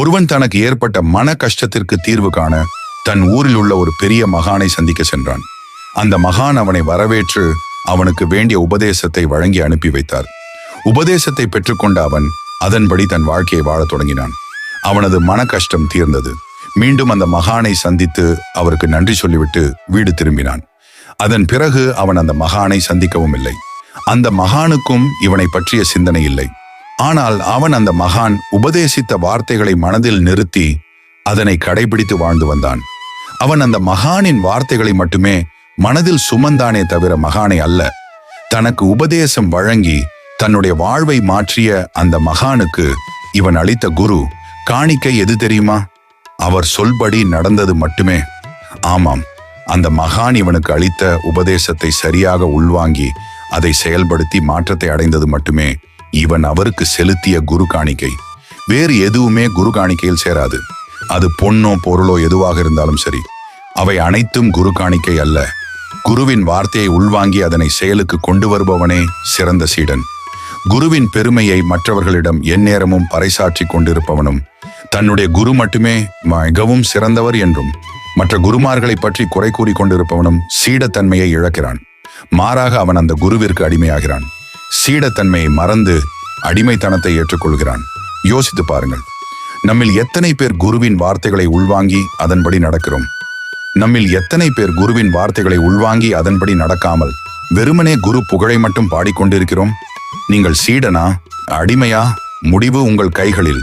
ஒருவன் தனக்கு ஏற்பட்ட மன கஷ்டத்திற்கு தீர்வு காண தன் ஊரில் உள்ள ஒரு பெரிய மகானை சந்திக்க சென்றான். அந்த மகான் அவனை வரவேற்று அவனுக்கு வேண்டிய உபதேசத்தை வழங்கி அனுப்பி வைத்தார். உபதேசத்தை பெற்றுக்கொண்ட அவன் அதன்படி தன் வாழ்க்கையை வாழத் தொடங்கினான். அவனது மன கஷ்டம் தீர்ந்தது. மீண்டும் அந்த மகானை சந்தித்து அவருக்கு நன்றி சொல்லிவிட்டு வீடு திரும்பினான். அதன் பிறகு அவன் அந்த மகானை சந்திக்கவும் இல்லை. அந்த மகானுக்கும் இவனை பற்றிய சிந்தனை இல்லை. ஆனால் அவன் அந்த மகான் உபதேசித்த வார்த்தைகளை மனதில் நிறுத்தி அதனை கடைபிடித்து வாழ்ந்து வந்தான். அவன் அந்த மகானின் வார்த்தைகளை மட்டுமே மனதில் சுமந்தானே தவிர மகானை அல்ல. தனக்கு உபதேசம் வழங்கி தன்னுடைய வாழ்வை மாற்றிய அந்த மகானுக்கு இவன் அளித்த குரு காணிக்கை எது தெரியுமா? அவர் சொல்படி நடந்தது மட்டுமே. ஆமாம் அந்த மகான் இவனுக்கு அளித்த உபதேசத்தை சரியாக உள்வாங்கி அதை செயல்படுத்தி மாற்றத்தை அடைந்தது மட்டுமே. இவன் அவருக்கு செலுத்திய குரு காணிக்கை. வேறு எதுவுமே குரு காணிக்கையில் சேராது. அது பொன்னோ பொருளோ எதுவாக இருந்தாலும் சரி. அவை அனைத்தும் குரு காணிக்கை அல்ல. குருவின் வார்த்தையை உள்வாங்கி அதனை செயலுக்கு கொண்டு வருபவனே சிறந்த சீடன். குருவின் பெருமையை மற்றவர்களிடம் எந்நேரமும் பறைசாற்றி கொண்டிருப்பவனும் தன்னுடைய குரு மட்டுமே மிகவும் சிறந்தவர் என்றும் மற்ற குருமார்களை பற்றி குறை கூறி கொண்டிருப்பவனும் சீடத்தன்மையை இழக்கிறான். மாறாக அவன் அந்த குருவிற்கு அடிமையாகிறான். சீடத்தன்மையை மறந்து அடிமைத்தனத்தை ஏற்றுக்கொள்கிறான். யோசித்து பாருங்கள். நம்மில் எத்தனை பேர் குருவின் வார்த்தைகளை உள்வாங்கி அதன்படி நடக்கிறோம்? நம்மில் எத்தனை பேர் குருவின் வார்த்தைகளை உள்வாங்கி அதன்படி நடக்காமல் வெறுமனே குரு புகழை மட்டும் பாடிக்கொண்டிருக்கிறோம்? நீங்கள் சீடனா அடிமையா முடிவு உங்கள் கைகளில்.